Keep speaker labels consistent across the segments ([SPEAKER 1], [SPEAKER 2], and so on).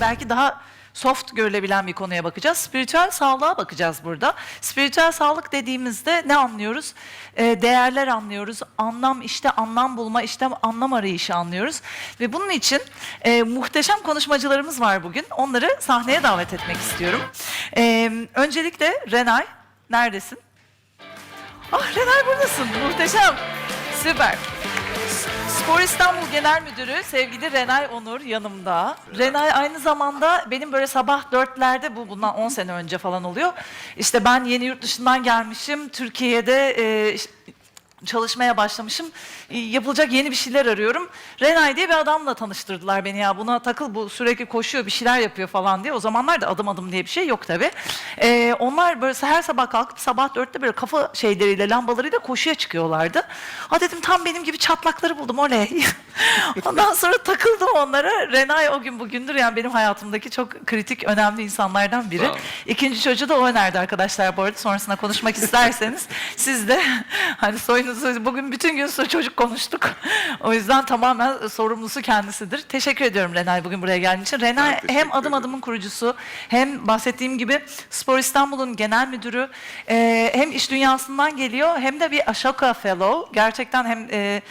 [SPEAKER 1] belki daha soft görülebilen bir konuya bakacağız. Spiritüel sağlığa bakacağız burada. Spiritüel sağlık dediğimizde ne anlıyoruz? Ee, değerler anlıyoruz. Anlam işte anlam bulma, işte anlam arayışı anlıyoruz. Ve bunun için e, muhteşem konuşmacılarımız var bugün. Onları sahneye davet etmek istiyorum. Ee, öncelikle Renay, neredesin? Ah Renay buradasın. Muhteşem. Süper. Spor İstanbul Genel Müdürü sevgili Renay Onur yanımda. Renay aynı zamanda benim böyle sabah dörtlerde bu bundan 10 sene önce falan oluyor. İşte ben yeni yurt dışından gelmişim. Türkiye'de e, çalışmaya başlamışım. E, Yapılacak yeni bir şeyler arıyorum. Renay diye bir adamla tanıştırdılar beni ya. Buna takıl bu sürekli koşuyor bir şeyler yapıyor falan diye. O zamanlar da adım adım diye bir şey yok tabii. E, onlar böyle her sabah kalkıp sabah dörtte böyle kafa şeyleriyle lambalarıyla koşuya çıkıyorlardı. Ha dedim tam benim gibi çatlakları buldum oley. Ondan sonra takıldım onlara. Renay o gün bugündür yani benim hayatımdaki çok kritik önemli insanlardan biri. İkinci çocuğu da o önerdi arkadaşlar bu arada. Sonrasında konuşmak isterseniz siz de hani soyunuzu bugün bütün gün çocuk konuştuk. O yüzden tamamen sorumlusu kendisidir. Teşekkür ediyorum Renay bugün buraya geldiğin için. Renay hem adım
[SPEAKER 2] ederim.
[SPEAKER 1] adımın kurucusu hem bahsettiğim gibi Spor İstanbul'un genel müdürü e, hem iş dünyasından geliyor hem de bir Ashoka Fellow. Gerçekten hem e,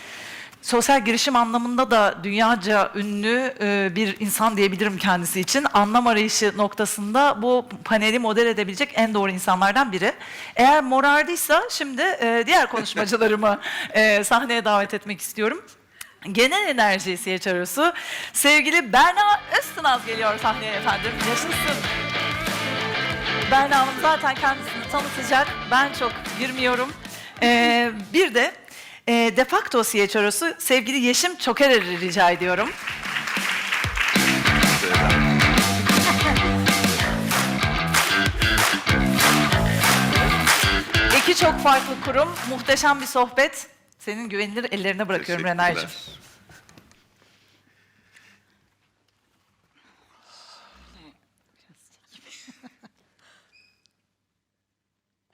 [SPEAKER 1] sosyal girişim anlamında da dünyaca ünlü e, bir insan diyebilirim kendisi için. Anlam arayışı noktasında bu paneli model edebilecek en doğru insanlardan biri. Eğer morardıysa şimdi e, diğer konuşmacılarımı e, sahneye davet etmek istiyorum. Genel enerji CHRO'su sevgili Berna Öztınaz geliyor sahneye efendim. Yaşasın. Berna Hanım zaten kendisini tanıtacak. Ben çok girmiyorum. Ee, bir de e, de facto CHRO'su sevgili Yeşim Çokerer'i rica ediyorum. İki çok farklı kurum, muhteşem bir sohbet. Senin güvenilir ellerine bırakıyorum. Renay'cığım.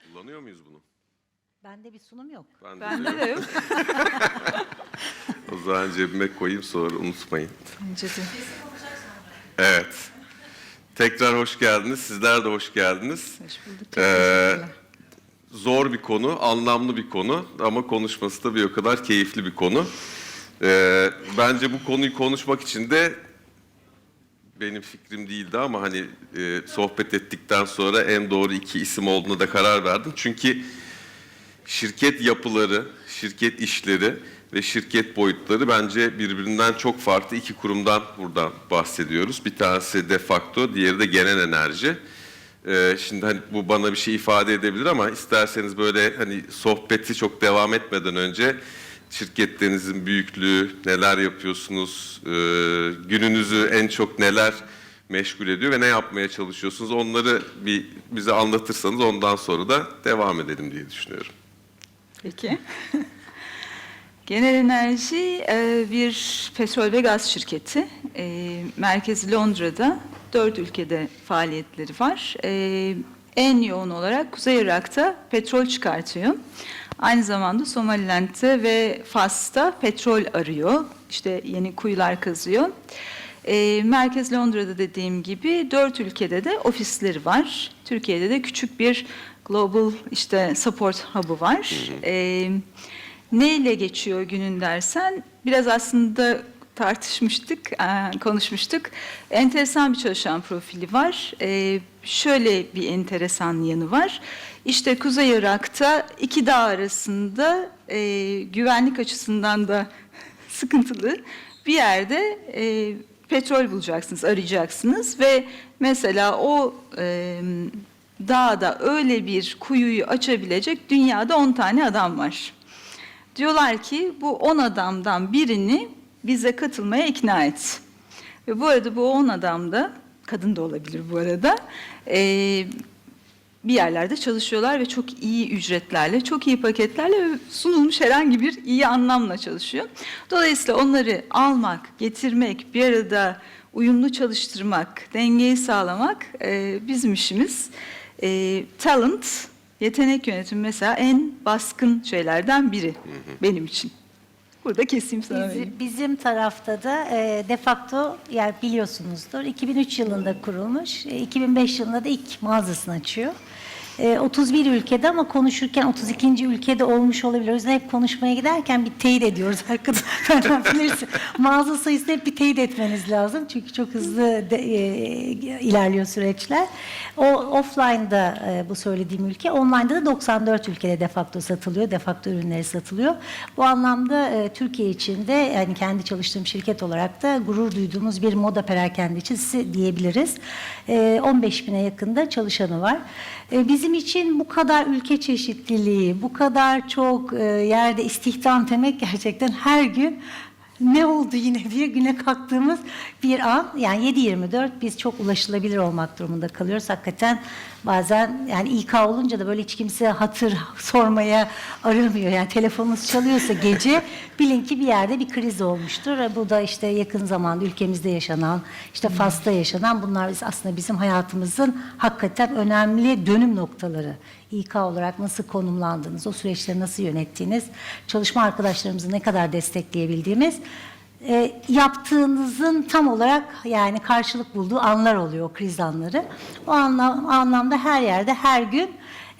[SPEAKER 2] Kullanıyor muyuz?
[SPEAKER 3] Bende bir sunum yok.
[SPEAKER 2] Ben,
[SPEAKER 1] Bende
[SPEAKER 2] de
[SPEAKER 1] de yok.
[SPEAKER 2] O zaman cebime koyayım sonra unutmayın.
[SPEAKER 1] Bence de.
[SPEAKER 2] Evet. Tekrar hoş geldiniz. Sizler de hoş geldiniz.
[SPEAKER 3] Hoş bulduk. Çok
[SPEAKER 2] Ee,
[SPEAKER 3] teşekkürler.
[SPEAKER 2] Zor bir konu, anlamlı bir konu ama konuşması da bir o kadar keyifli bir konu. Ee, bence bu konuyu konuşmak için de benim fikrim değildi ama hani e, sohbet ettikten sonra en doğru iki isim olduğuna da karar verdim. Çünkü şirket yapıları, şirket işleri ve şirket boyutları bence birbirinden çok farklı iki kurumdan buradan bahsediyoruz. Bir tanesi de facto, diğeri de genel enerji. Ee, şimdi hani bu bana bir şey ifade edebilir ama isterseniz böyle hani sohbeti çok devam etmeden önce şirketlerinizin büyüklüğü, neler yapıyorsunuz, e, gününüzü en çok neler meşgul ediyor ve ne yapmaya çalışıyorsunuz onları bir bize anlatırsanız ondan sonra da devam edelim diye düşünüyorum.
[SPEAKER 3] Peki. Genel Enerji e, bir petrol ve gaz şirketi. E, Merkezi Londra'da, dört ülkede faaliyetleri var. E, En yoğun olarak Kuzey Irak'ta petrol çıkartıyor. Aynı zamanda Somaliland'de ve Fas'ta petrol arıyor. İşte yeni kuyular kazıyor. Merkez Londra'da dediğim gibi dört ülkede de ofisleri var. Türkiye'de de küçük bir global işte support hub'ı var. E, neyle geçiyor günün dersen biraz aslında tartışmıştık, konuşmuştuk. Enteresan bir çalışan profili var. E, şöyle bir enteresan yanı var. İşte Kuzey Irak'ta iki dağ arasında e, güvenlik açısından da sıkıntılı bir yerde e, petrol bulacaksınız, arayacaksınız ve mesela o e, dağda öyle bir kuyuyu açabilecek dünyada 10 tane adam var. Diyorlar ki bu 10 adamdan birini bize katılmaya ikna et. Ve bu arada bu 10 adam da, kadın da olabilir bu arada, e, bir yerlerde çalışıyorlar ve çok iyi ücretlerle, çok iyi paketlerle ve sunulmuş herhangi bir iyi anlamla çalışıyor. Dolayısıyla onları almak, getirmek, bir arada uyumlu çalıştırmak, dengeyi sağlamak e, bizim işimiz. E, talent, yetenek yönetimi mesela en baskın şeylerden biri benim için. Burada keseyim sana.
[SPEAKER 4] Biz-
[SPEAKER 3] vereyim.
[SPEAKER 4] bizim tarafta da e, de facto yani biliyorsunuzdur 2003 yılında kurulmuş. E, 2005 yılında da ilk mağazasını açıyor. E, 31 ülkede ama konuşurken 32. ülkede olmuş olabilir. O yüzden hep konuşmaya giderken bir teyit ediyoruz bilirsin. Mağaza sayısını hep bir teyit etmeniz lazım. Çünkü çok hızlı de, e, ilerliyor süreçler. O offline'da e, bu söylediğim ülke, online'da da 94 ülkede de facto satılıyor. De facto ürünleri satılıyor. Bu anlamda e, Türkiye için de yani kendi çalıştığım şirket olarak da gurur duyduğumuz bir moda perakendecisi diyebiliriz. E, 15 bine yakında çalışanı var. E, bizim için bu kadar ülke çeşitliliği, bu kadar çok e, yerde istihdam demek gerçekten her gün ne oldu yine diye güne kalktığımız bir an. Yani 7-24 biz çok ulaşılabilir olmak durumunda kalıyoruz. Hakikaten bazen yani İK olunca da böyle hiç kimse hatır sormaya aramıyor. Yani telefonunuz çalıyorsa gece bilin ki bir yerde bir kriz olmuştur. E, Bu da işte yakın zamanda ülkemizde yaşanan, işte Fas'ta yaşanan bunlar aslında bizim hayatımızın hakikaten önemli dönüm noktaları. İK olarak nasıl konumlandınız, o süreçleri nasıl yönettiğiniz, çalışma arkadaşlarımızı ne kadar destekleyebildiğimiz, e, yaptığınızın tam olarak yani karşılık bulduğu anlar oluyor o kriz anları. O anlam, anlamda her yerde her gün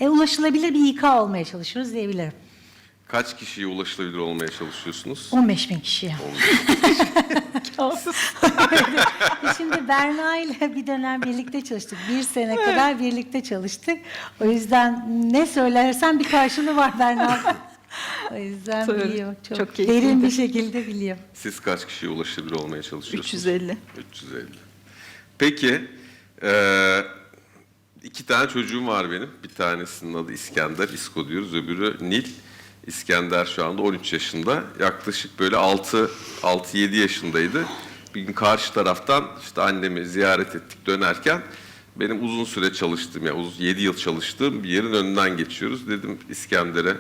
[SPEAKER 4] e, ulaşılabilir bir İK olmaya çalışıyoruz diyebilirim.
[SPEAKER 2] Kaç kişiye ulaşılabilir olmaya çalışıyorsunuz?
[SPEAKER 4] 15 bin kişiye. Biz Şimdi Berna ile bir dönem birlikte çalıştık. Bir sene kadar birlikte çalıştık. O yüzden ne söylersen bir karşılığı var Berna. O yüzden
[SPEAKER 3] Doğru.
[SPEAKER 4] biliyor. Çok,
[SPEAKER 3] Çok
[SPEAKER 4] derin
[SPEAKER 3] keyifliydi.
[SPEAKER 4] bir şekilde biliyor.
[SPEAKER 2] Siz kaç kişiye ulaşabilir olmaya çalışıyorsunuz?
[SPEAKER 3] 350.
[SPEAKER 2] 350. Peki, eee, iki tane çocuğum var benim. Bir tanesinin adı İskender, İsko diyoruz. Öbürü Nil. İskender şu anda 13 yaşında. Yaklaşık böyle 6 6-7 yaşındaydı. Bir gün karşı taraftan işte annemi ziyaret ettik dönerken benim uzun süre çalıştığım yani uzun 7 yıl çalıştığım bir yerin önünden geçiyoruz. Dedim İskender'e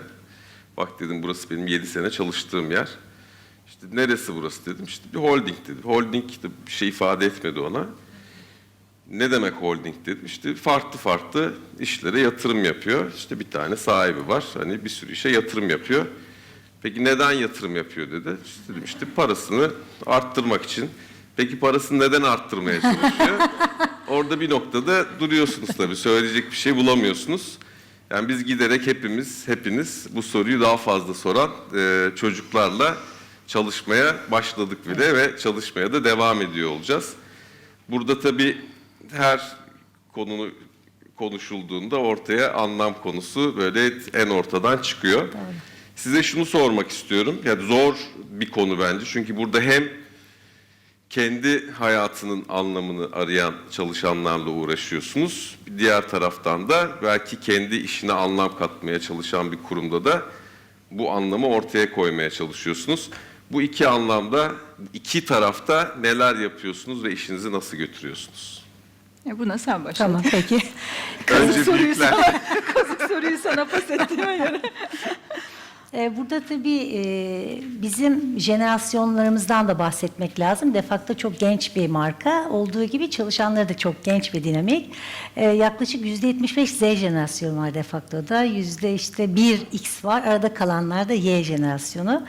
[SPEAKER 2] bak dedim burası benim 7 sene çalıştığım yer. İşte neresi burası dedim. İşte bir holding dedi. Holding de bir şey ifade etmedi ona. Ne demek holding dedim. İşte farklı farklı işlere yatırım yapıyor. İşte bir tane sahibi var. Hani bir sürü işe yatırım yapıyor. Peki neden yatırım yapıyor dedi. İşte dedim işte parasını arttırmak için. Peki parasını neden arttırmaya çalışıyor? Orada bir noktada duruyorsunuz tabii. Söyleyecek bir şey bulamıyorsunuz. Yani biz giderek hepimiz, hepiniz bu soruyu daha fazla soran e, çocuklarla çalışmaya başladık bile ve çalışmaya da devam ediyor olacağız. Burada tabii her konu konuşulduğunda ortaya anlam konusu böyle en ortadan çıkıyor. Size şunu sormak istiyorum. Yani zor bir konu bence. Çünkü burada hem kendi hayatının anlamını arayan çalışanlarla uğraşıyorsunuz. Bir diğer taraftan da belki kendi işine anlam katmaya çalışan bir kurumda da bu anlamı ortaya koymaya çalışıyorsunuz. Bu iki anlamda iki tarafta neler yapıyorsunuz ve işinizi nasıl götürüyorsunuz?
[SPEAKER 3] E buna sen başla.
[SPEAKER 4] Tamam peki.
[SPEAKER 2] Önce
[SPEAKER 3] soruyu sana, kazık soruyu sana pas ettiğime göre.
[SPEAKER 4] Ee, Burada tabii e, bizim jenerasyonlarımızdan da bahsetmek lazım. De facto çok genç bir marka. Olduğu gibi çalışanları da çok genç ve dinamik. Ee, Yaklaşık %75 Z jenerasyonu var de facto'da. Yüzde işte 1 X var. Arada kalanlar da Y jenerasyonu.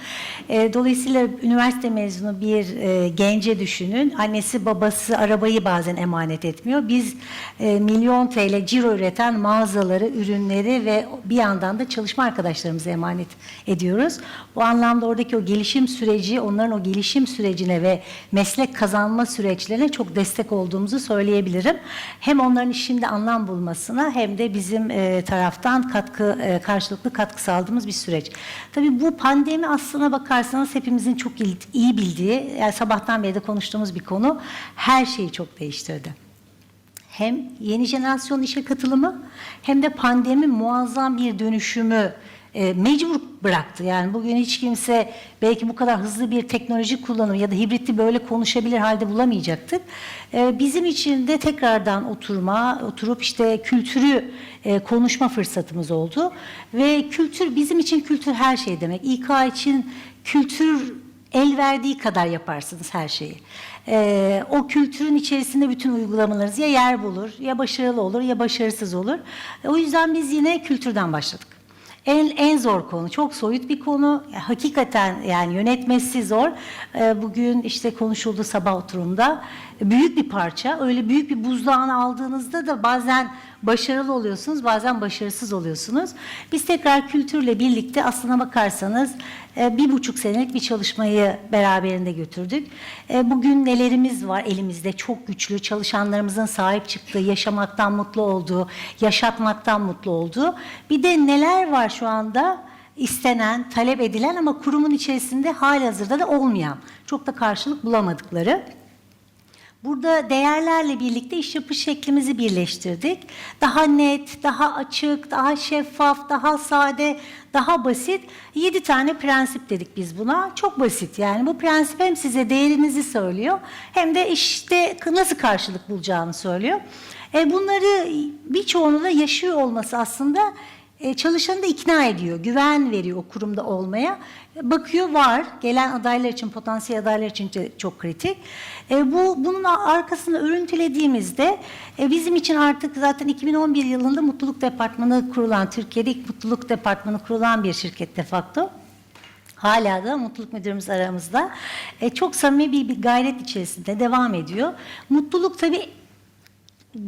[SPEAKER 4] Dolayısıyla üniversite mezunu bir e, gence düşünün. Annesi babası arabayı bazen emanet etmiyor. Biz e, milyon TL ciro üreten mağazaları, ürünleri ve bir yandan da çalışma arkadaşlarımıza emanet ediyoruz. Bu anlamda oradaki o gelişim süreci, onların o gelişim sürecine ve meslek kazanma süreçlerine çok destek olduğumuzu söyleyebilirim. Hem onların işinde anlam bulmasına hem de bizim e, taraftan katkı e, karşılıklı katkı sağladığımız bir süreç. Tabii bu pandemi aslına bakarsanız hepimizin çok iyi bildiği, yani sabahtan beri de konuştuğumuz bir konu her şeyi çok değiştirdi hem yeni jenerasyon işe katılımı hem de pandemi muazzam bir dönüşümü e, mecbur bıraktı. Yani bugün hiç kimse belki bu kadar hızlı bir teknoloji kullanımı ya da hibriti böyle konuşabilir halde bulamayacaktık. E, bizim için de tekrardan oturma, oturup işte kültürü e, konuşma fırsatımız oldu. Ve kültür bizim için kültür her şey demek. İK için kültür el verdiği kadar yaparsınız her şeyi. Ee, o kültürün içerisinde bütün uygulamalarınız ya yer bulur, ya başarılı olur, ya başarısız olur. O yüzden biz yine kültürden başladık. En en zor konu. Çok soyut bir konu. Hakikaten yani yönetmesi zor. Ee, Bugün işte konuşuldu sabah oturumda. Büyük bir parça. Öyle büyük bir buzdağını aldığınızda da bazen başarılı oluyorsunuz, bazen başarısız oluyorsunuz. Biz tekrar kültürle birlikte aslına bakarsanız e, bir buçuk senelik bir çalışmayı beraberinde götürdük. E, Bugün nelerimiz var elimizde çok güçlü çalışanlarımızın sahip çıktığı, yaşamaktan mutlu olduğu, yaşatmaktan mutlu olduğu. Bir de neler var şu anda istenen, talep edilen ama kurumun içerisinde halihazırda da olmayan, çok da karşılık bulamadıkları. Burada değerlerle birlikte iş yapış şeklimizi birleştirdik. Daha net, daha açık, daha şeffaf, daha sade, daha basit. Yedi tane prensip dedik biz buna. Çok basit yani. Bu prensip hem size değerinizi söylüyor hem de işte nasıl karşılık bulacağını söylüyor. E bunları birçoğunu da yaşıyor olması aslında e, çalışanı da ikna ediyor, güven veriyor o kurumda olmaya. Bakıyor var, gelen adaylar için, potansiyel adaylar için çok kritik. E, bu Bunun arkasını örüntülediğimizde e, bizim için artık zaten 2011 yılında mutluluk departmanı kurulan, Türkiye'de ilk mutluluk departmanı kurulan bir şirket de facto. Hala da mutluluk müdürümüz aramızda. E, çok samimi bir, bir gayret içerisinde devam ediyor. Mutluluk tabii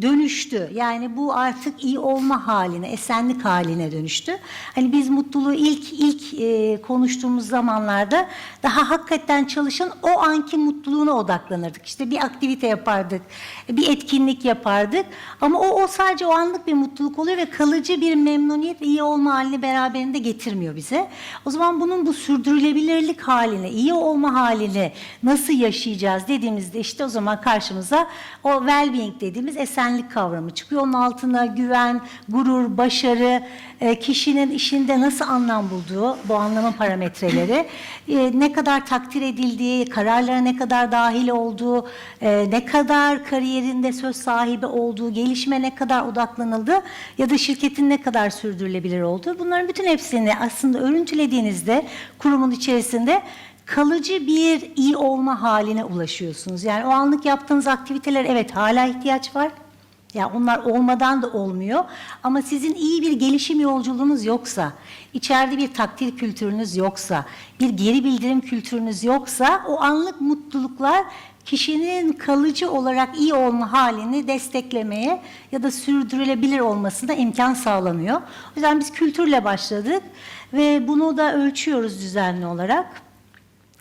[SPEAKER 4] dönüştü. Yani bu artık iyi olma haline, esenlik haline dönüştü. Hani biz mutluluğu ilk ilk e, konuştuğumuz zamanlarda daha hakikaten çalışan o anki mutluluğuna odaklanırdık. İşte bir aktivite yapardık, bir etkinlik yapardık. Ama o, o sadece o anlık bir mutluluk oluyor ve kalıcı bir memnuniyet ve iyi olma halini beraberinde getirmiyor bize. O zaman bunun bu sürdürülebilirlik haline, iyi olma haline nasıl yaşayacağız dediğimizde işte o zaman karşımıza o well-being dediğimiz esenlik kavramı çıkıyor. Onun altına güven, gurur, başarı, e, kişinin işinde nasıl anlam bulduğu, bu anlamın parametreleri, e, ne kadar takdir edildiği, kararlara ne kadar dahil olduğu, e, ne kadar kariyerinde söz sahibi olduğu, gelişime ne kadar odaklanıldığı ya da şirketin ne kadar sürdürülebilir olduğu. Bunların bütün hepsini aslında örüntülediğinizde kurumun içerisinde kalıcı bir iyi olma haline ulaşıyorsunuz. Yani o anlık yaptığınız aktiviteler evet hala ihtiyaç var. Ya onlar olmadan da olmuyor. Ama sizin iyi bir gelişim yolculuğunuz yoksa, içeride bir takdir kültürünüz yoksa, bir geri bildirim kültürünüz yoksa o anlık mutluluklar kişinin kalıcı olarak iyi olma halini desteklemeye ya da sürdürülebilir olmasına imkan sağlamıyor. O yüzden biz kültürle başladık ve bunu da ölçüyoruz düzenli olarak.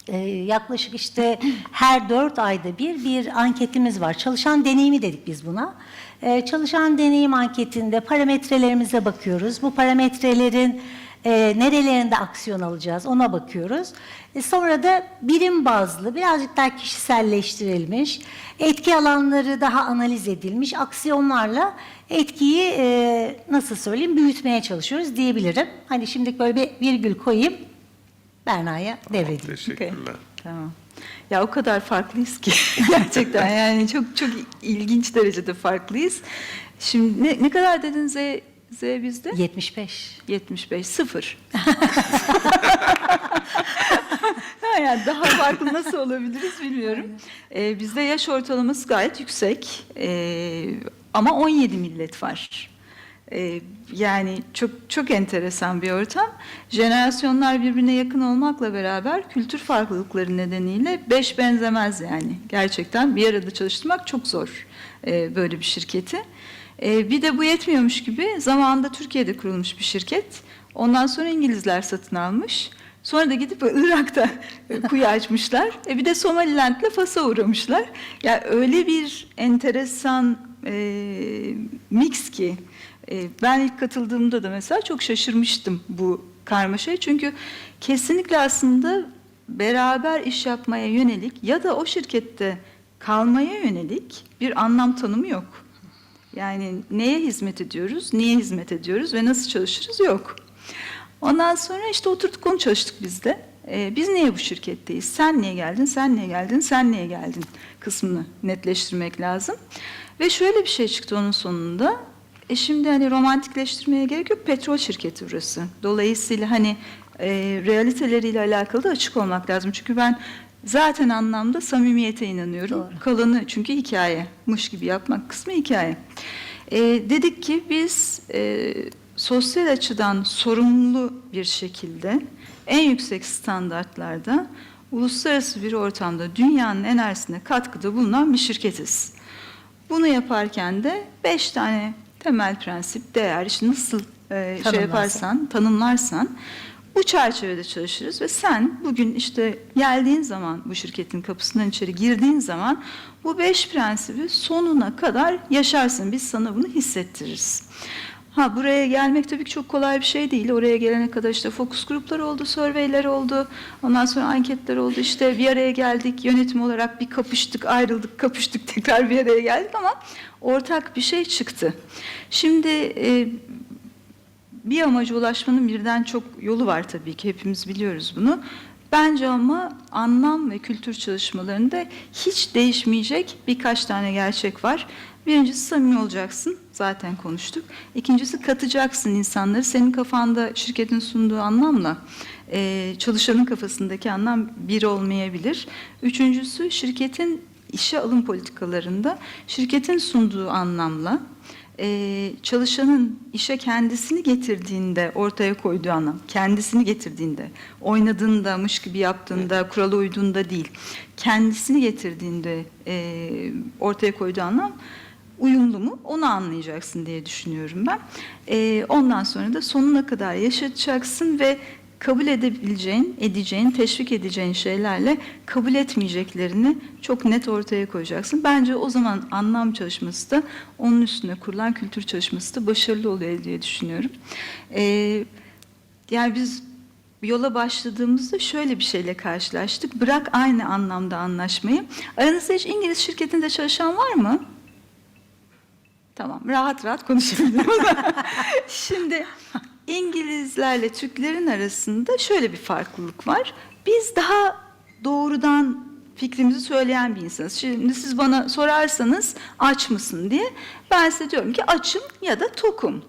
[SPEAKER 4] Ee, yaklaşık işte her dört ayda bir bir anketimiz var. Çalışan deneyimi dedik biz buna. Ee, çalışan deneyim anketinde parametrelerimize bakıyoruz. Bu parametrelerin e, nerelerinde aksiyon alacağız ona bakıyoruz. E, sonra da birim bazlı birazcık daha kişiselleştirilmiş, etki alanları daha analiz edilmiş aksiyonlarla etkiyi e, nasıl söyleyeyim büyütmeye çalışıyoruz diyebilirim. Hani şimdi böyle bir virgül koyayım. Berna'ya devredeyim.
[SPEAKER 2] Teşekkürler.
[SPEAKER 3] Tamam. Ya o kadar farklıyız ki gerçekten yani çok çok ilginç derecede farklıyız. Şimdi ne, ne kadar dedin Z, Z bizde?
[SPEAKER 4] 75.
[SPEAKER 3] 75, sıfır. Yani daha farklı nasıl olabiliriz bilmiyorum. Ee, bizde yaş ortalaması gayet yüksek Ee, ama 17 millet var. Ee, yani çok çok enteresan bir ortam. Jenerasyonlar birbirine yakın olmakla beraber kültür farklılıkları nedeniyle beş benzemez yani. Gerçekten bir arada çalıştırmak çok zor e, böyle bir şirketi. E, bir de bu yetmiyormuş gibi zamanında Türkiye'de kurulmuş bir şirket. Ondan sonra İngilizler satın almış. Sonra da gidip Irak'ta kuyu açmışlar. E bir de Somaliland'le Fas'a uğramışlar. Yani öyle bir enteresan e, mix ki ben ilk katıldığımda da mesela çok şaşırmıştım bu karmaşaya. Çünkü kesinlikle aslında beraber iş yapmaya yönelik ya da o şirkette kalmaya yönelik bir anlam tanımı yok. Yani neye hizmet ediyoruz, niye hizmet ediyoruz ve nasıl çalışırız yok. Ondan sonra işte oturduk onu çalıştık biz de. Ee, biz niye bu şirketteyiz? Sen niye geldin, sen niye geldin, sen niye geldin kısmını netleştirmek lazım. Ve şöyle bir şey çıktı onun sonunda. E şimdi hani romantikleştirmeye gerek yok. Petrol şirketi burası. Dolayısıyla hani e, realiteleriyle alakalı da açık olmak lazım. Çünkü ben zaten anlamda samimiyete inanıyorum.
[SPEAKER 4] Doğru.
[SPEAKER 3] Kalanı çünkü hikaye. Mış gibi yapmak kısmı hikaye. E, dedik ki biz e, sosyal açıdan sorumlu bir şekilde en yüksek standartlarda uluslararası bir ortamda dünyanın enerjisine katkıda bulunan bir şirketiz. Bunu yaparken de beş tane temel prensip, değer, işte nasıl e, şey yaparsan, tanımlarsan bu çerçevede çalışırız ve sen bugün işte geldiğin zaman bu şirketin kapısından içeri girdiğin zaman bu beş prensibi sonuna kadar yaşarsın. Biz sana bunu hissettiririz. Ha buraya gelmek tabii ki çok kolay bir şey değil. Oraya gelene kadar işte fokus grupları oldu, surveyler oldu. Ondan sonra anketler oldu. İşte bir araya geldik, yönetim olarak bir kapıştık, ayrıldık, kapıştık, tekrar bir araya geldik ama ortak bir şey çıktı. Şimdi e, bir amaca ulaşmanın birden çok yolu var tabii ki hepimiz biliyoruz bunu. Bence ama anlam ve kültür çalışmalarında hiç değişmeyecek birkaç tane gerçek var. Birincisi samimi olacaksın. Zaten konuştuk. İkincisi katacaksın insanları. Senin kafanda şirketin sunduğu anlamla e, çalışanın kafasındaki anlam bir olmayabilir. Üçüncüsü şirketin işe alım politikalarında şirketin sunduğu anlamla e, çalışanın işe kendisini getirdiğinde ortaya koyduğu anlam, kendisini getirdiğinde, oynadığındamış gibi yaptığında, kurala uyduğunda değil, kendisini getirdiğinde e, ortaya koyduğu anlam uyumlu mu onu anlayacaksın diye düşünüyorum ben. E, ondan sonra da sonuna kadar yaşatacaksın ve kabul edebileceğin, edeceğin, teşvik edeceğin şeylerle kabul etmeyeceklerini çok net ortaya koyacaksın. Bence o zaman anlam çalışması da onun üstüne kurulan kültür çalışması da başarılı oluyor diye düşünüyorum. Ee, yani biz yola başladığımızda şöyle bir şeyle karşılaştık. Bırak aynı anlamda anlaşmayı. Aranızda hiç İngiliz şirketinde çalışan var mı? Tamam, rahat rahat konuşabilirim. Şimdi İngilizlerle Türklerin arasında şöyle bir farklılık var. Biz daha doğrudan fikrimizi söyleyen bir insanız. Şimdi siz bana sorarsanız aç mısın diye ben size diyorum ki açım ya da tokum.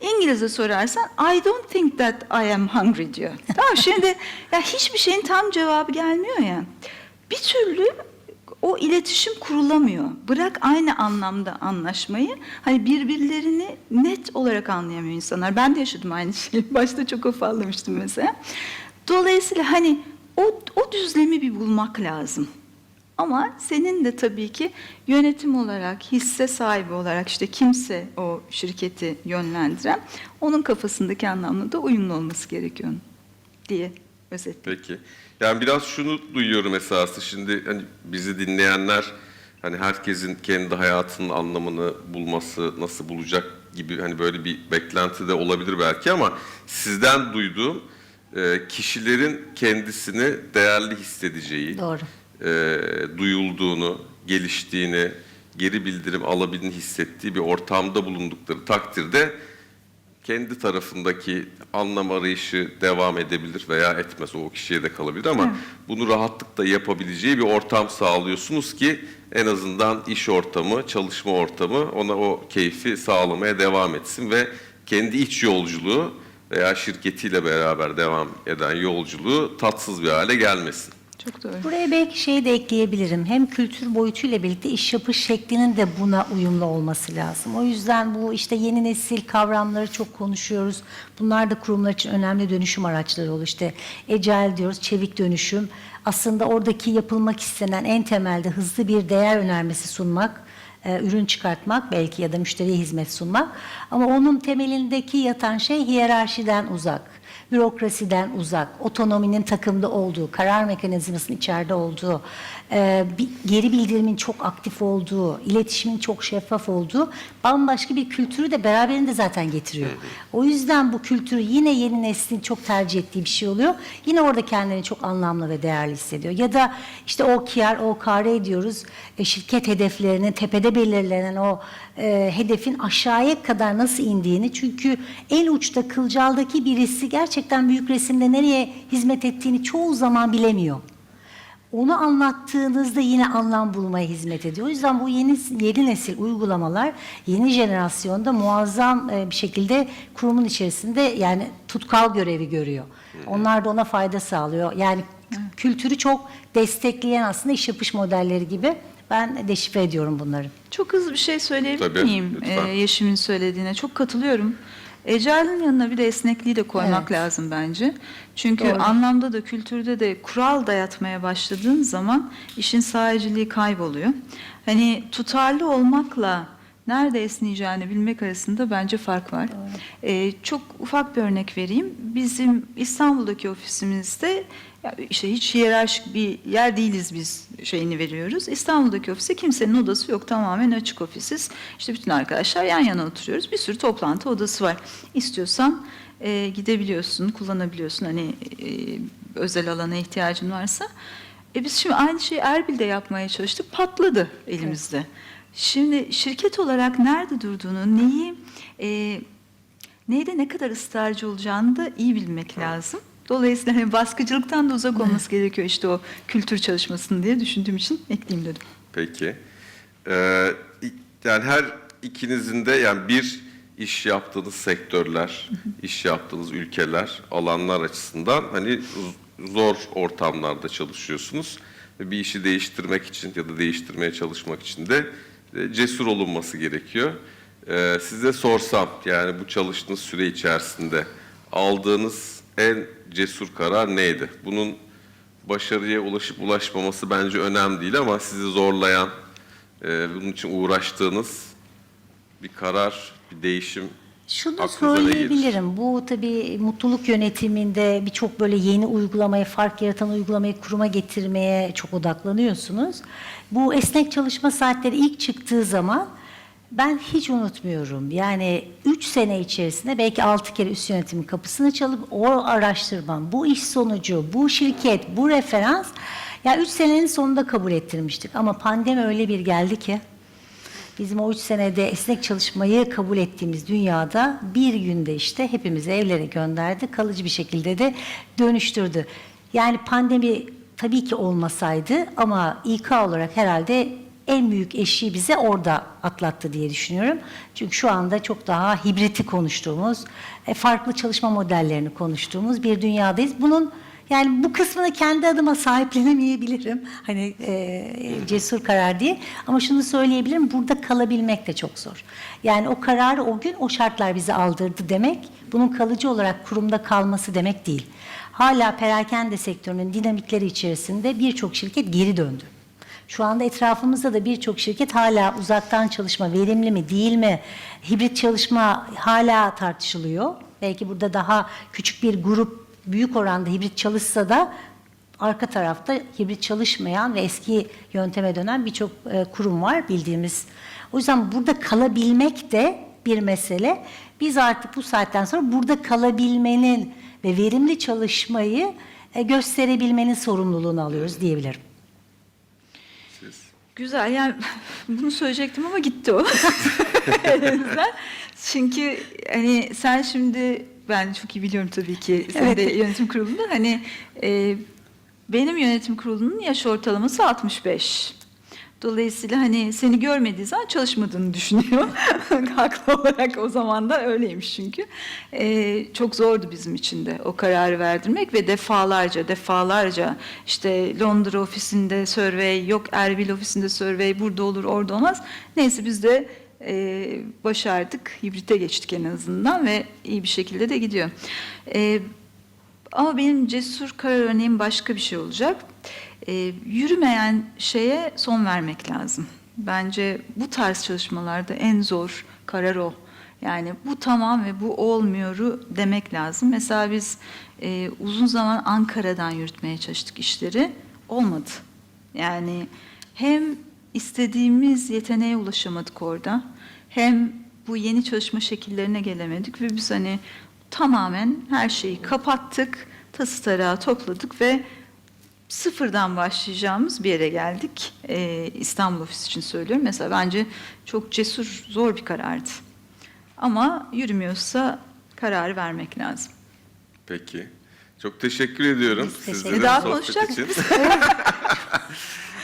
[SPEAKER 3] İngilizce sorarsan I don't think that I am hungry diyor. tamam şimdi ya hiçbir şeyin tam cevabı gelmiyor ya. Bir türlü o iletişim kurulamıyor. Bırak aynı anlamda anlaşmayı. Hani birbirlerini net olarak anlayamıyor insanlar. Ben de yaşadım aynı şeyi. Başta çok afallamıştım mesela. Dolayısıyla hani o, o düzlemi bir bulmak lazım. Ama senin de tabii ki yönetim olarak, hisse sahibi olarak işte kimse o şirketi yönlendiren onun kafasındaki anlamla da uyumlu olması gerekiyor diye özetledim.
[SPEAKER 2] Peki. Yani biraz şunu duyuyorum esası. Şimdi hani bizi dinleyenler hani herkesin kendi hayatının anlamını bulması, nasıl bulacak gibi hani böyle bir beklenti de olabilir belki ama sizden duyduğum e, kişilerin kendisini değerli hissedeceği,
[SPEAKER 4] Doğru.
[SPEAKER 2] e, duyulduğunu, geliştiğini, geri bildirim alabildiğini hissettiği bir ortamda bulundukları takdirde kendi tarafındaki anlam arayışı devam edebilir veya etmez o kişiye de kalabilir ama bunu rahatlıkla yapabileceği bir ortam sağlıyorsunuz ki en azından iş ortamı, çalışma ortamı ona o keyfi sağlamaya devam etsin ve kendi iç yolculuğu veya şirketiyle beraber devam eden yolculuğu tatsız bir hale gelmesin.
[SPEAKER 3] Çok doğru.
[SPEAKER 4] Buraya belki şey de ekleyebilirim. Hem kültür boyutuyla birlikte iş yapış şeklinin de buna uyumlu olması lazım. O yüzden bu işte yeni nesil kavramları çok konuşuyoruz. Bunlar da kurumlar için önemli dönüşüm araçları oluyor. İşte agile diyoruz, çevik dönüşüm. Aslında oradaki yapılmak istenen en temelde hızlı bir değer önermesi sunmak e, ürün çıkartmak belki ya da müşteriye hizmet sunmak. Ama onun temelindeki yatan şey hiyerarşiden uzak, bürokrasiden uzak, otonominin takımda olduğu, karar mekanizmasının içeride olduğu, e, geri bildirimin çok aktif olduğu, iletişimin çok şeffaf olduğu bambaşka bir kültürü de beraberinde zaten getiriyor. O yüzden bu kültürü yine yeni neslin çok tercih ettiği bir şey oluyor. Yine orada kendini çok anlamlı ve değerli hissediyor. Ya da işte OKR, OKR diyoruz. E, şirket hedeflerinin tepede belirlenen o e, hedefin aşağıya kadar nasıl indiğini. Çünkü en uçta kılcaldaki birisi gerçekten büyük resimde nereye hizmet ettiğini çoğu zaman bilemiyor. Onu anlattığınızda yine anlam bulmaya hizmet ediyor. O yüzden bu yeni yeni nesil uygulamalar yeni jenerasyonda muazzam e, bir şekilde kurumun içerisinde yani tutkal görevi görüyor. Onlar da ona fayda sağlıyor. Yani kültürü çok destekleyen aslında iş yapış modelleri gibi ben deşifre ediyorum bunları.
[SPEAKER 3] Çok hızlı bir şey söyleyebilir
[SPEAKER 2] Tabii,
[SPEAKER 3] miyim
[SPEAKER 2] lütfen.
[SPEAKER 3] ee, Yeşim'in söylediğine? Çok katılıyorum. Ecelin yanına bir de esnekliği de koymak
[SPEAKER 4] Evet.
[SPEAKER 3] lazım bence. Çünkü
[SPEAKER 4] Doğru.
[SPEAKER 3] anlamda da kültürde de kural dayatmaya başladığın zaman işin sadeciliği kayboluyor. Hani tutarlı olmakla nerede esneyeceğini bilmek arasında bence fark var. Ee, çok ufak bir örnek vereyim. Bizim İstanbul'daki ofisimizde ya işte hiç hiyerarşik bir yer değiliz biz şeyini veriyoruz. İstanbul'daki ofiste kimsenin odası yok. Tamamen açık ofisiz. İşte bütün arkadaşlar yan yana oturuyoruz. Bir sürü toplantı odası var. İstiyorsan e, gidebiliyorsun, kullanabiliyorsun. Hani e, özel alana ihtiyacın varsa. E biz şimdi aynı şeyi Erbil'de yapmaya çalıştık. Patladı elimizde. Şimdi şirket olarak nerede durduğunu, neyi, e, neyde ne kadar ısrarcı olacağını da iyi bilmek lazım. Dolayısıyla hani baskıcılıktan da uzak olması gerekiyor işte o kültür çalışmasını diye düşündüğüm için ekleyeyim dedim.
[SPEAKER 2] Peki. Ee, yani her ikinizin de yani bir iş yaptığınız sektörler, iş yaptığınız ülkeler, alanlar açısından hani zor ortamlarda çalışıyorsunuz. Ve bir işi değiştirmek için ya da değiştirmeye çalışmak için de cesur olunması gerekiyor. Ee, size sorsam yani bu çalıştığınız süre içerisinde aldığınız en cesur karar neydi? Bunun başarıya ulaşıp ulaşmaması bence önemli değil ama sizi zorlayan, e, bunun için uğraştığınız bir karar, bir değişim
[SPEAKER 4] Şunu
[SPEAKER 2] aklınıza ne gelir?
[SPEAKER 4] söyleyebilirim. Bu tabii mutluluk yönetiminde birçok böyle yeni uygulamaya, fark yaratan uygulamayı kuruma getirmeye çok odaklanıyorsunuz. Bu esnek çalışma saatleri ilk çıktığı zaman ben hiç unutmuyorum. Yani 3 sene içerisinde belki 6 kere üst yönetimin kapısını çalıp o araştırmam, bu iş sonucu, bu şirket, bu referans ya 3 senenin sonunda kabul ettirmiştik. Ama pandemi öyle bir geldi ki Bizim o üç senede esnek çalışmayı kabul ettiğimiz dünyada bir günde işte hepimizi evlere gönderdi. Kalıcı bir şekilde de dönüştürdü. Yani pandemi tabii ki olmasaydı ama İK olarak herhalde en büyük eşiği bize orada atlattı diye düşünüyorum. Çünkü şu anda çok daha hibriti konuştuğumuz, e, farklı çalışma modellerini konuştuğumuz bir dünyadayız. Bunun yani bu kısmını kendi adıma sahiplenemeyebilirim. Hani e, cesur karar diye. Ama şunu söyleyebilirim. Burada kalabilmek de çok zor. Yani o kararı o gün o şartlar bize aldırdı demek. Bunun kalıcı olarak kurumda kalması demek değil. Hala perakende sektörünün dinamikleri içerisinde birçok şirket geri döndü. Şu anda etrafımızda da birçok şirket hala uzaktan çalışma verimli mi değil mi? Hibrit çalışma hala tartışılıyor. Belki burada daha küçük bir grup büyük oranda hibrit çalışsa da arka tarafta hibrit çalışmayan ve eski yönteme dönen birçok e, kurum var bildiğimiz. O yüzden burada kalabilmek de bir mesele. Biz artık bu saatten sonra burada kalabilmenin ve verimli çalışmayı e, gösterebilmenin sorumluluğunu alıyoruz diyebilirim.
[SPEAKER 3] Güzel yani bunu söyleyecektim ama gitti o. Çünkü hani sen şimdi ben çok iyi biliyorum tabii ki sen de yönetim kurulunda hani e, benim yönetim kurulunun yaş ortalaması 65. Dolayısıyla hani seni görmediği zaman çalışmadığını düşünüyor. Haklı olarak o zaman da öyleymiş çünkü. Ee, çok zordu bizim için de o kararı verdirmek ve defalarca defalarca işte Londra ofisinde survey, yok Erbil ofisinde survey, burada olur orada olmaz. Neyse biz de e, başardık, hibrite geçtik en azından ve iyi bir şekilde de gidiyor. E, ama benim cesur karar örneğim başka bir şey olacak. Ee, yürümeyen şeye son vermek lazım. Bence bu tarz çalışmalarda en zor karar o. Yani bu tamam ve bu olmuyoru demek lazım. Mesela biz e, uzun zaman Ankara'dan yürütmeye çalıştık işleri. Olmadı. Yani hem istediğimiz yeteneğe ulaşamadık orada. Hem bu yeni çalışma şekillerine gelemedik ve biz hani tamamen her şeyi kapattık, tası tarağı topladık ve sıfırdan başlayacağımız bir yere geldik. Ee, İstanbul ofisi için söylüyorum. Mesela bence çok cesur, zor bir karardı. Ama yürümüyorsa kararı vermek lazım.
[SPEAKER 2] Peki. Çok teşekkür ediyorum
[SPEAKER 4] Biz teşekkür
[SPEAKER 2] sizlere
[SPEAKER 3] Daha
[SPEAKER 2] bu sohbet
[SPEAKER 3] konuşacak
[SPEAKER 2] için.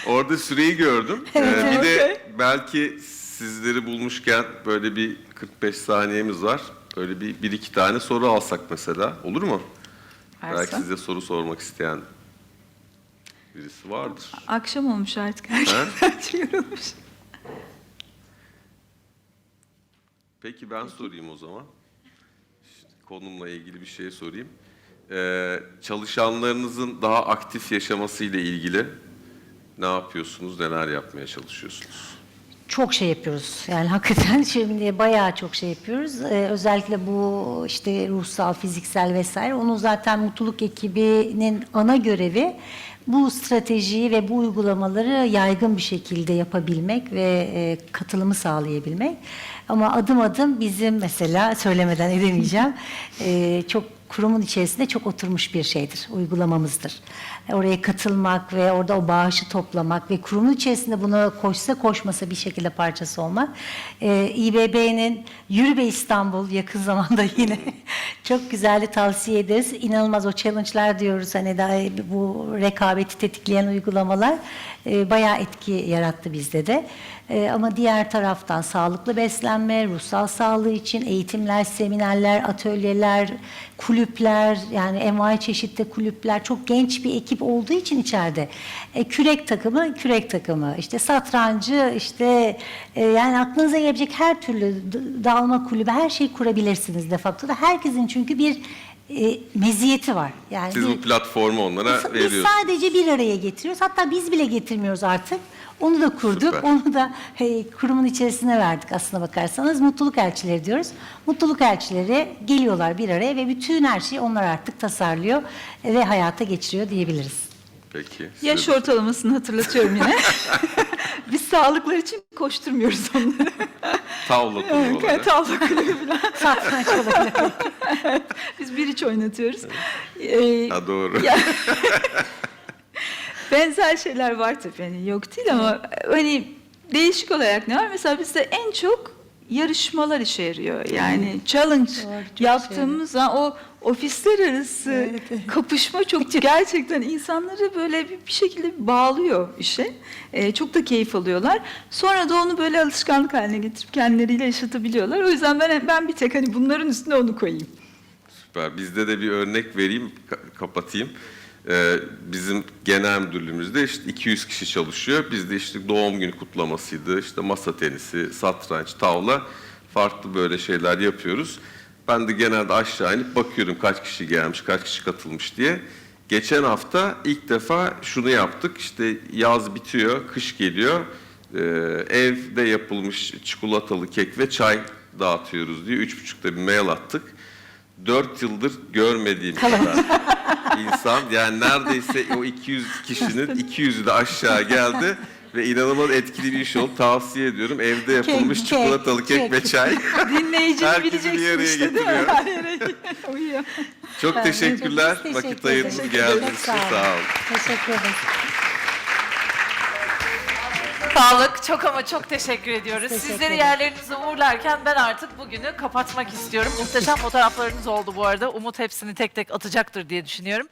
[SPEAKER 2] Orada süreyi gördüm. Ee, bir de belki sizleri bulmuşken böyle bir 45 saniyemiz var. Böyle bir, bir iki tane soru alsak mesela. Olur mu? Belki
[SPEAKER 3] Varsa.
[SPEAKER 2] size soru sormak isteyen birisi vardır.
[SPEAKER 3] Akşam olmuş artık. Herkes yorulmuş.
[SPEAKER 2] Peki ben sorayım o zaman. konumla ilgili bir şey sorayım. Ee, çalışanlarınızın daha aktif yaşaması ile ilgili ne yapıyorsunuz, neler yapmaya çalışıyorsunuz?
[SPEAKER 4] Çok şey yapıyoruz. Yani hakikaten şimdi bayağı çok şey yapıyoruz. Ee, özellikle bu işte ruhsal, fiziksel vesaire. Onu zaten mutluluk ekibinin ana görevi bu stratejiyi ve bu uygulamaları yaygın bir şekilde yapabilmek ve e, katılımı sağlayabilmek. Ama adım adım bizim mesela söylemeden edemeyeceğim e, çok kurumun içerisinde çok oturmuş bir şeydir, uygulamamızdır. Oraya katılmak ve orada o bağışı toplamak ve kurumun içerisinde bunu koşsa koşmasa bir şekilde parçası olmak. Ee, İBB'nin Yürü Be İstanbul yakın zamanda yine çok güzel tavsiye ederiz. İnanılmaz o challenge'lar diyoruz hani daha bu rekabeti tetikleyen uygulamalar e, bayağı etki yarattı bizde de. E, ama diğer taraftan sağlıklı beslenme, ruhsal sağlığı için eğitimler, seminerler, atölyeler, kulüpler yani envai çeşitli kulüpler çok genç bir ekip olduğu için içeride e, kürek takımı kürek takımı işte satrancı işte e, yani aklınıza gelebilecek her türlü dalma kulübü her şeyi kurabilirsiniz de facto da herkesin çünkü bir e, meziyeti var. Yani
[SPEAKER 2] Siz
[SPEAKER 4] bir-
[SPEAKER 2] bu platformu onlara
[SPEAKER 4] biz
[SPEAKER 2] veriyorsunuz.
[SPEAKER 4] sadece bir araya getiriyoruz. Hatta biz bile getirmiyoruz artık. Onu da kurduk.
[SPEAKER 2] Süper.
[SPEAKER 4] Onu da hey, kurumun içerisine verdik aslına bakarsanız. Mutluluk elçileri diyoruz. Mutluluk elçileri geliyorlar bir araya ve bütün her şeyi onlar artık tasarlıyor ve hayata geçiriyor diyebiliriz.
[SPEAKER 2] Peki.
[SPEAKER 3] Yaş
[SPEAKER 2] size-
[SPEAKER 3] ortalamasını hatırlatıyorum yine. Biz sağlıklar için koşturmuyoruz onları.
[SPEAKER 2] Tavla turnuvaları.
[SPEAKER 3] Tavla kulübü falan.
[SPEAKER 4] Satranç olabilir.
[SPEAKER 3] Biz bir iç oynatıyoruz. Ee,
[SPEAKER 2] Ha doğru.
[SPEAKER 3] Ya- benzer şeyler var tabii hani yok değil ama hani değişik olarak ne var? Mesela bizde en çok yarışmalar işe yarıyor. Yani challenge
[SPEAKER 4] Doğru, çok
[SPEAKER 3] yaptığımız zaman o ofisler arası
[SPEAKER 4] Evet, evet.
[SPEAKER 3] kapışma çok gerçekten insanları böyle bir, bir şekilde bağlıyor işe. Ee, çok da keyif alıyorlar. Sonra da onu böyle alışkanlık haline getirip kendileriyle yaşatabiliyorlar. O yüzden ben ben bir tek hani bunların üstüne onu koyayım.
[SPEAKER 2] Süper. Bizde de bir örnek vereyim, ka- kapatayım. Ee, bizim genel müdürlüğümüzde işte 200 kişi çalışıyor. Bizde işte doğum günü kutlamasıydı, işte masa tenisi, satranç, tavla farklı böyle şeyler yapıyoruz. Ben de genelde aşağı inip bakıyorum kaç kişi gelmiş, kaç kişi katılmış diye. Geçen hafta ilk defa şunu yaptık. İşte yaz bitiyor, kış geliyor. Ee, evde yapılmış çikolatalı kek ve çay dağıtıyoruz diye üç buçukta bir mail attık. Dört yıldır görmediğim kadar insan yani neredeyse o 200 kişinin 200'ü de aşağı geldi ve inanılmaz etkili bir iş oldu. Tavsiye ediyorum. Evde yapılmış
[SPEAKER 4] kek,
[SPEAKER 2] çikolatalı kek,
[SPEAKER 4] kek.
[SPEAKER 2] ve çay.
[SPEAKER 3] Dinleyicini
[SPEAKER 2] Herkesi bir araya
[SPEAKER 3] işte
[SPEAKER 2] getiriyor.
[SPEAKER 3] Yere uyuyor.
[SPEAKER 2] Çok teşekkürler. Vakit ayırdınız için
[SPEAKER 4] sağ olun. Teşekkür ederiz.
[SPEAKER 1] Sağlık çok ama çok teşekkür ediyoruz.
[SPEAKER 4] Teşekkür
[SPEAKER 1] Sizleri yerlerinize uğurlarken ben artık bugünü kapatmak istiyorum. Muhteşem fotoğraflarınız oldu bu arada. Umut hepsini tek tek atacaktır diye düşünüyorum.